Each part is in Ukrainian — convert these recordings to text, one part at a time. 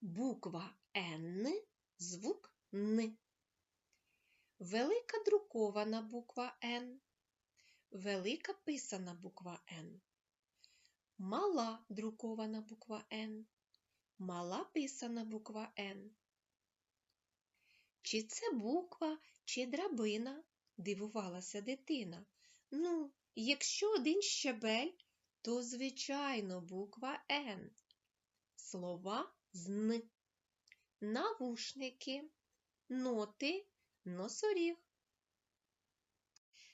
Буква Н, звук Н. Велика друкована буква Н. Велика писана буква Н. Мала друкована буква Н. Мала писана буква Н. Чи це буква, чи драбина? дивувалася дитина. Ну, якщо один щабель, то, звичайно, буква Н. Слова з Н. Навушники, ноти, носоріг.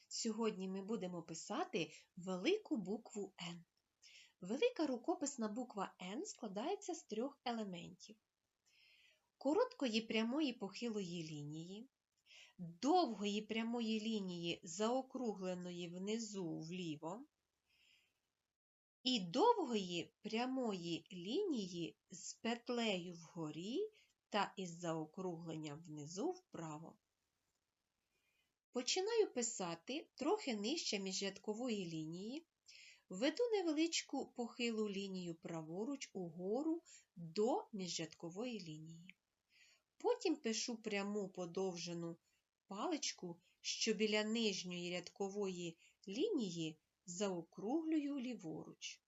Сьогодні ми будемо писати велику букву Н. Велика рукописна буква Н складається з трьох елементів: короткої прямої похилої лінії, довгої прямої лінії, заокругленої внизу вліво, і довгої прямої лінії з петлею вгорі та із заокругленням внизу вправо. Починаю писати трохи нижче міжрядкової лінії, веду невеличку похилу лінію праворуч угору до міжрядкової лінії. Потім пишу пряму подовжену паличку, що біля нижньої рядкової лінії заокруглюю ліворуч.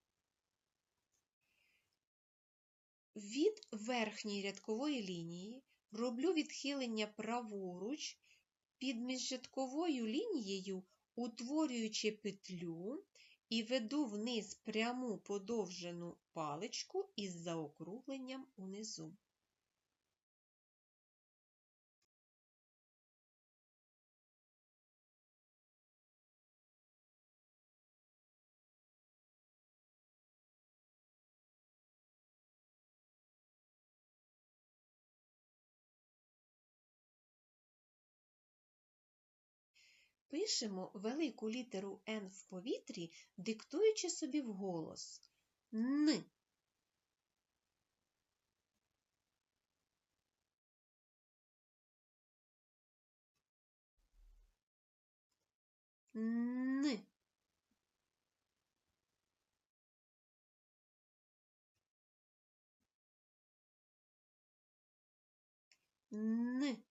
Від верхньої рядкової лінії роблю відхилення праворуч під міжрядковою лінією, утворюючи петлю і веду вниз пряму подовжену паличку із заокругленням унизу. Пишемо велику літеру Н в повітрі, диктуючи собі вголос Н. Н. Н.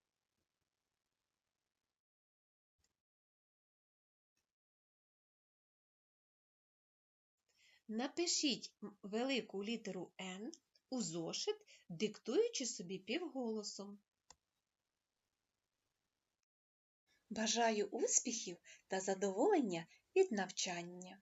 Напишіть велику літеру Н у зошит, диктуючи собі півголосом. Бажаю успіхів та задоволення від навчання!